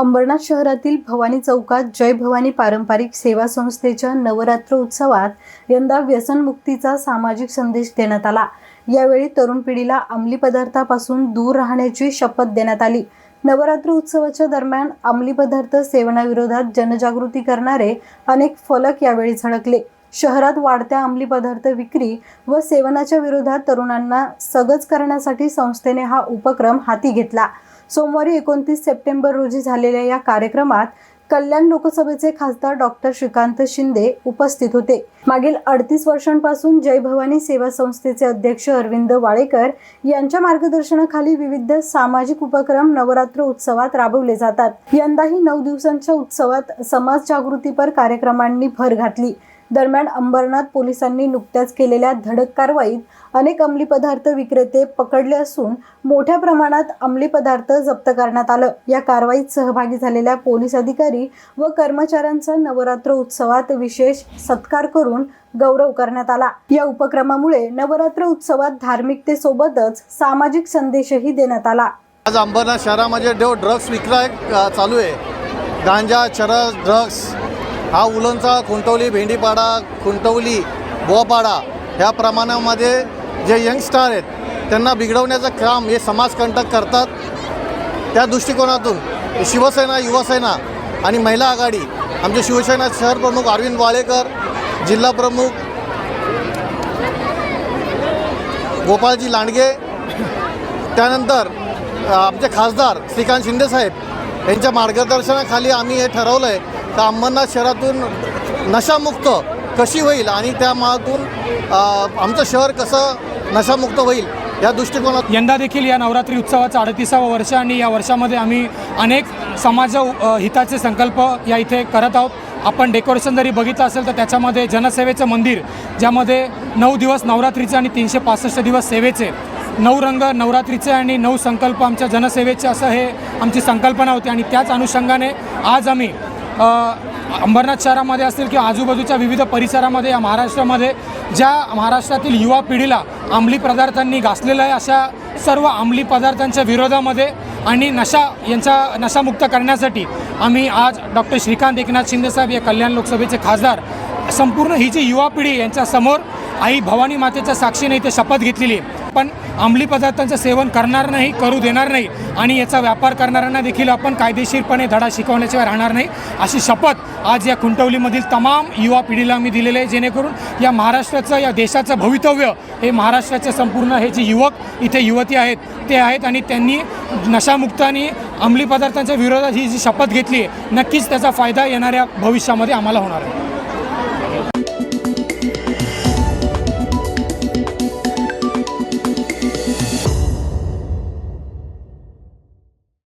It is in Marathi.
अंबरनाथ शहरातील भवानी चौकात जय भवानी पारंपरिक सेवा संस्थेच्या नवरात्र उत्सवात यंदा व्यसनमुक्तीचा सामाजिक संदेश देण्यात आला. यावेळी तरुण पिढीला अंमली पदार्थापासून दूर राहण्याची शपथ देण्यात आली. नवरात्र उत्सवाच्या दरम्यान अंमली पदार्थ सेवनाविरोधात जनजागृती करणारे अनेक फलक यावेळी झळकले. शहरात वाढत्या अंमली पदार्थ विक्री व सेवनाच्या विरोधात तरुणांना सगज करण्यासाठी संस्थेने हा उपक्रम हाती घेतला. सोमवारी एकोणतीस सप्टेंबर रोजी झालेल्या या कार्यक्रमात कल्याण लोकसभेचे खासदार डॉक्टर श्रीकांत शिंदे उपस्थित होते. मागील अडतीस वर्षांपासून जय भवानी सेवा संस्थेचे अध्यक्ष अरविंद वाळेकर यांच्या मार्गदर्शनाखाली विविध सामाजिक उपक्रम नवरात्र उत्सवात राबवले जातात. यंदाही नऊ दिवसांच्या उत्सवात समाज जागृतीपर कार्यक्रमांनी भर घातली. दरम्यान अंबरनाथ पोलिसांनी नुकत्याच केलेल्या धडक कारवाईत अनेक अंमली पदार्थ विक्रेते पकडले असून मोठ्या प्रमाणात अंमली पदार्थ जप्त करण्यात आलं. या कारवाईत सहभागी झालेल्या पोलीस अधिकारी व कर्मचाऱ्यांचा नवरात्र उत्सवात विशेष सत्कार करून गौरव करण्यात आला. या उपक्रमामुळे नवरात्र उत्सवात धार्मिकतेसोबतच सामाजिक संदेशही देण्यात आला. आज अंबरनाथ शहरामध्ये ड्रग्स विक्रय चालू आहे. गांजा चरस ड्रग्स हा उलनचा खुंटवली भेंडीपाडा खुंटवली बोपाडा ह्या प्रमाणामध्ये जे यंगस्टार आहेत त्यांना बिघडवण्याचं काम हे समाजकंटक करतात. त्या दृष्टिकोनातून शिवसेना युवासेना आणि महिला आघाडी आमचे शिवसेना शहर प्रमुख अरविंद वाळेकर जिल्हा प्रमुख गोपाळजी लांडगे त्यानंतर आमचे खासदार श्रीकांत शिंदेसाहेब यांच्या मार्गदर्शनाखाली आम्ही हे ठरवलं आहे तर अंबरनाथ शहरातून नशामुक्त कशी होईल आणि त्या मातून आमचं शहर कसं नशामुक्त होईल या दृष्टिकोनात यंदा देखील या नवरात्री उत्सवाचं अडतीसावं वर्ष आणि या वर्षामध्ये आम्ही अनेक समाज हिताचे संकल्प या इथे करत आहोत. आपण डेकोरेशन जरी बघितलं असेल तर त्याच्यामध्ये जनसेवेचं मंदिर ज्यामध्ये नऊ दिवस नवरात्रीचे आणि तीनशे पासष्ट दिवस सेवेचे. नऊ रंग नवरात्रीचे आणि नऊ संकल्प आमच्या जनसेवेचे असं हे आमची संकल्पना होती आणि त्याच अनुषंगाने आज आम्ही अंबरनाथ शहरामध्ये असेल किंवा आजूबाजूच्या विविध परिसरामध्ये या महाराष्ट्रामध्ये ज्या महाराष्ट्रातील युवा पिढीला अंमली पदार्थांनी घासलेलं आहे अशा सर्व अंमली पदार्थांच्या विरोधामध्ये आणि नशा यांचा नशामुक्त करण्यासाठी आम्ही आज डॉक्टर श्रीकांत एकनाथ शिंदेसाहेब या कल्याण लोकसभेचे खासदार संपूर्ण ही जी युवा पिढी यांच्यासमोर आई भवानी मातेच्या साक्षीने इथे शपथ घेतलेली आहे. अंमली पदार्थांचं सेवन करणार नाही करू देणार नाही आणि याचा व्यापार करणाऱ्यांना देखील आपण कायदेशीरपणे धडा शिकवण्याशिवाय राहणार नाही. अशी शपथ आज या खुंटवलीमधील तमाम युवा पिढीला मी दिलेले आहे. जेणेकरून या महाराष्ट्राचं या देशाचं भवितव्य हे महाराष्ट्राचे संपूर्ण हे जे युवक इथे युवती आहेत ते आहेत आणि त्यांनी नशामुक्त आणि अंमली पदार्थांच्या विरोधात ही जी शपथ घेतली आहे नक्कीच त्याचा फायदा येणाऱ्या भविष्यामध्ये आम्हाला होणार आहे.